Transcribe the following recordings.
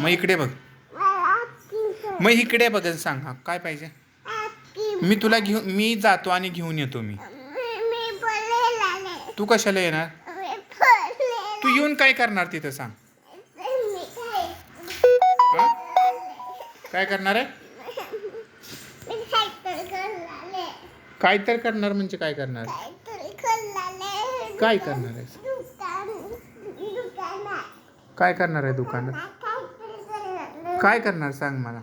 मग इकडे बघ. मग इकडे बघ सांग हा काय पाहिजे? मी तुला घेऊन मी जातो आणि घेऊन येतो मी. तू कशाला येणार? तू येऊन काय करणार तिथं सांग? काय करणार आहे? काय तर करणार म्हणजे काय करणार? काय करणार आहे? काय करणार आहे दुकानात? काय करणार सांग मला?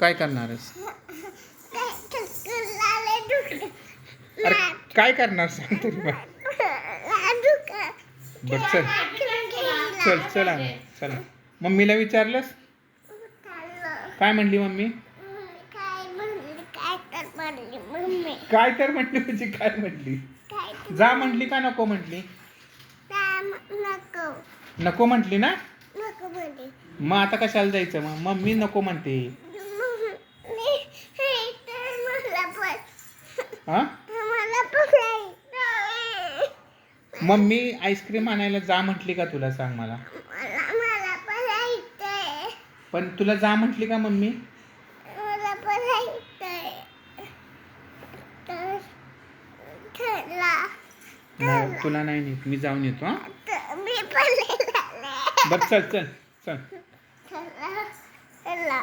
काय करणार अरे काय करणार सांग तरी बरं चल. चल चल आम्ही. चला. मम्मीला विचारलंस? काय म्हणली मम्मी? काय तर म्हणली मम्मी काय तर म्हटली म्हणजे काय म्हटली जा म्हटली का नको म्हटली नको. नको म्हटली ना? नको मग आता कशाला जायचं मग? मम्मी नको म्हणते. मला पण हा मला पण मम्मी आईस्क्रीम आणायला जा म्हटली का तुला सांग मला? मला मला पण तुला जा म्हटली का मम्मी? मला तर नाही तुला नाही नेत. मी जाऊन येतो हा? तर मी पण बर चल चल चल. चला